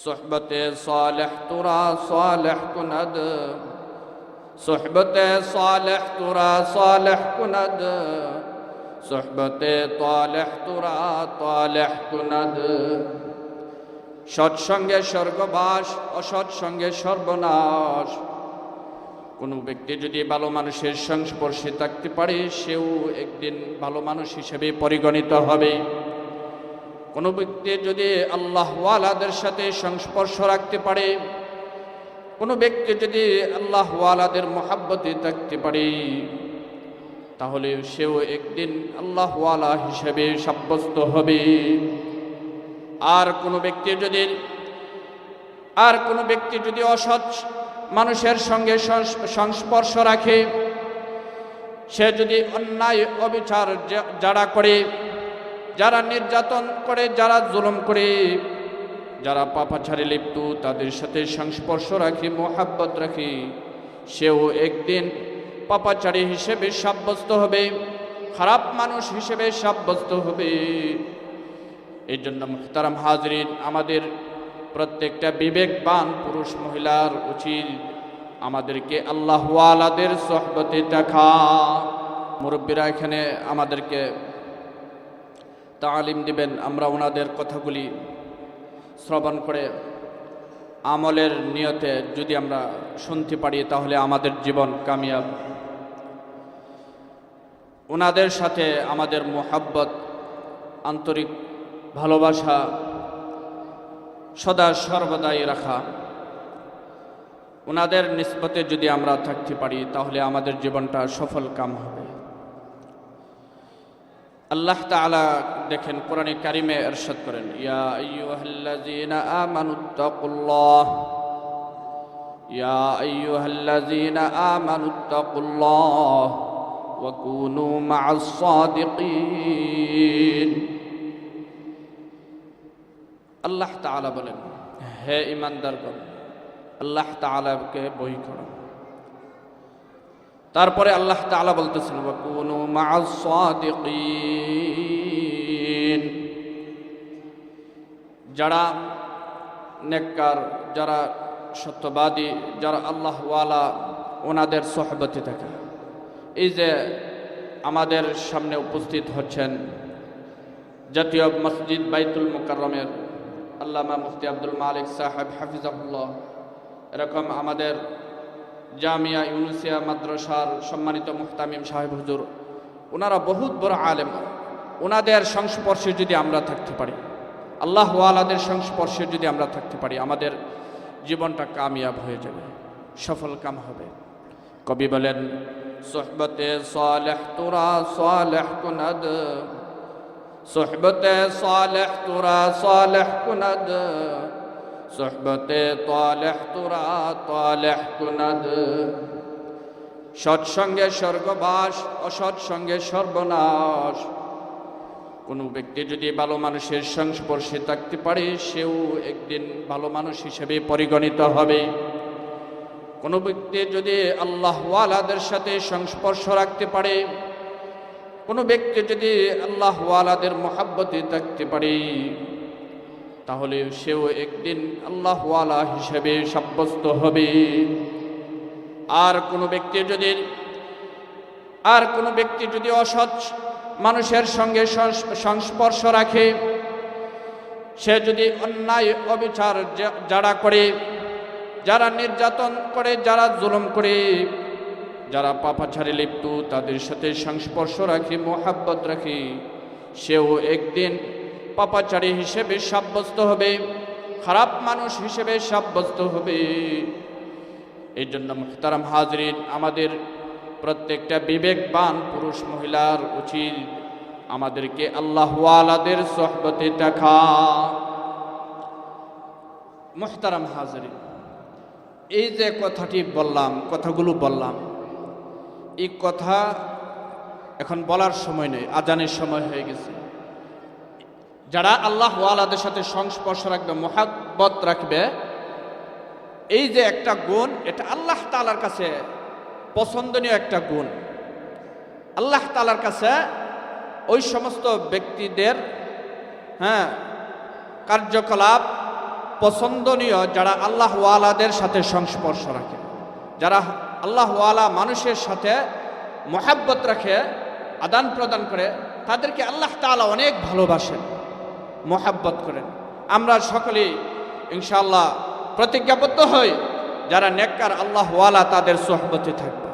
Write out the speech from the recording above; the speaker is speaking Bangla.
صحبت صالح ترى صالح کند صحبت صالح ترى صالح کند صحبت طالح ترى طالح کند সৎসঙ্গে স্বর্গবাস অসৎসঙ্গে সর্বনাশ কোনো ব্যক্তি যদি ভালো মানুষের সংস্পর্শে থাকতে পারে সেও একদিন ভালো মানুষ হিসেবে পরিগণিত হবে কোনো ব্যক্তি যদি আল্লাহওয়ালাদের সাথে সংস্পর্শ রাখতে পারে, কোনো ব্যক্তি যদি আল্লাহওয়ালাদের মহাব্বতে থাকতে পারে, তাহলে সেও একদিন আল্লাহওয়ালা হিসেবে সাব্যস্ত হবে। আর কোনো ব্যক্তি যদি, আর কোনো ব্যক্তি যদি অসৎ মানুষের সঙ্গে সংস- সংস্পর্শ রাখে, সে যদি অন্যায় অবিচার যারা করে যারা নির্যাতন করে, যারা জুলুম করে, যারা পাপাছাড়ে লিপ্ত, তাদের সাথে সংস্পর্শ রাখি, মোহাব্বত রাখি। সেও একদিন পাপাচারী হিসেবে সাব্যস্ত হবে, খারাপ মানুষ হিসেবে সাব্যস্ত হবে। এই জন্য মুখতারাম হাজরিন, আমাদের প্রত্যেকটা বিবেকবান পুরুষ মহিলার উচিত আমাদেরকে আল্লাহওয়ালাদের সহবতে দেখা। মুরব্বীরা এখানে আমাদেরকে তালিম দিবেন, আমরা ওনাদের কথাগুলি শ্রবণ করে আমলের নিয়তে যদি আমরা শুনতে পারি, তাহলে আমাদের জীবন কামিয়াব। ওনাদের সাথে আমাদের মোহাব্বত, আন্তরিক ভালোবাসা সদা সর্বদাই রাখা। ওনাদের নিসবতে যদি আমরা থাকতে পারি, তাহলে আমাদের জীবনটা সফল কাম হবে। আল্লাহ তাআলা দেখেন কোরআনে কারিমে এরশাদ করেন ইয়া আইয়ুহাল্লাযীনা আমানুত্তাকুল্লাহ ইয়া আইয়ুহাল্লাযীনা আমানুত্তাকুল্লাহ ওয়া কুনু মা'আস সাদিকিন আল্লাহ তাআলা বলেন হে ইমানদারগণ আল্লাহ তাআলাকে বই করো তারপরে আল্লাহ তালা বলতেছেন যারা নেককার, যারা সত্যবাদী, যারা আল্লাহওয়ালা, ওনাদের সহবতে থাকে। এই যে আমাদের সামনে উপস্থিত হচ্ছেন জাতীয় মসজিদ বাইতুল মুকাররমের আল্লামা মুফতি আব্দুল মালিক সাহেব হাফিজাহুল্লাহ, এরকম আমাদের জামিয়া ইউনুসিয়া মাদ্রাসার সম্মানিত মুহতামিম সাহেব হুজুর, ওনারা বহুত বড় আলেম। ওনাদের সংস্পর্শে যদি আমরা থাকতে পারি, আল্লাহ ওয়ালাদের সংস্পর্শে যদি আমরা থাকতে পারি, আমাদের জীবনটা কামিয়াব হয়ে যাবে, সফল কাম হবে। কবি বলেন, সোহবতে সালেহ তোরা, সালেহ কুনদ। সোহবতে সালেহ তুরা, সালেহ কুনদ। সোহবতে তালেহ তুরা তালেহ কুনদ। সৎসঙ্গে স্বর্গবাস, অসৎসঙ্গে সর্বনাশ। কোনো ব্যক্তি যদি ভালো মানুষের সংস্পর্শে থাকতে পারে, সেও একদিন ভালো মানুষ হিসেবে পরিগণিত হবে। কোনো ব্যক্তি যদি আল্লাহওয়ালাদের সাথে সংস্পর্শ রাখতে পারে, কোনো ব্যক্তি যদি আল্লাহওয়ালাদের মহাব্বতে থাকতে পারে তাহলে সেও একদিন আল্লাহওয়ালা হিসেবে সাব্যস্ত হবে। আর কোনো ব্যক্তি যদি, আর কোনো ব্যক্তি যদি অসৎ মানুষের সঙ্গে সংস- সংস্পর্শ রাখে, সে যদি অন্যায় অবিচার যারা করে, যারা নির্যাতন করে, যারা জুলুম করে, যারা পাপাছাড়ে লিপ্ত, তাদের সাথে সংস্পর্শ রাখে, মোহাব্বত রাখে, সেও একদিন পাপাচারী হিসেবে সাব্যস্ত হবে, খারাপ মানুষ হিসেবে সাব্যস্ত হবে। এই জন্য মুখতারাম হাজরিন, আমাদের প্রত্যেকটা বিবেকবান পুরুষ মহিলার উচিত আমাদেরকে আল্লাহওয়ালাদের সহবতে দেখা। মুহতারাম হাজরিন, এই যে কথাটি বললাম, কথাগুলো বললাম, এই কথা এখন বলার সময় নেই, আজানের সময় হয়ে গেছে। যারা আল্লাহ ওয়ালাদের সাথে সংস্পর্শ রাখবে, মোহাব্বত রাখবে, এই যে একটা গুণ, এটা আল্লাহ তালার কাছে পছন্দনীয় একটা গুণ। আল্লাহ তালার কাছে ওই সমস্ত ব্যক্তিদের হ্যাঁ কার্যকলাপ পছন্দনীয় যারা আল্লাহ ওয়ালাদের সাথে সংস্পর্শ রাখে। যারা আল্লাহ ওয়ালা মানুষের সাথে মহাব্বত রাখে আদান প্রদান করে, তাদেরকে আল্লাহ তাআলা অনেক ভালোবাসেন। মহাব্বত করেন। আমরা সকলে ইনশাল্লাহ প্রতিজ্ঞাবদ্ধ হই যারা নেককার আল্লাহওয়ালা তাদের সোহবতে থাকবে।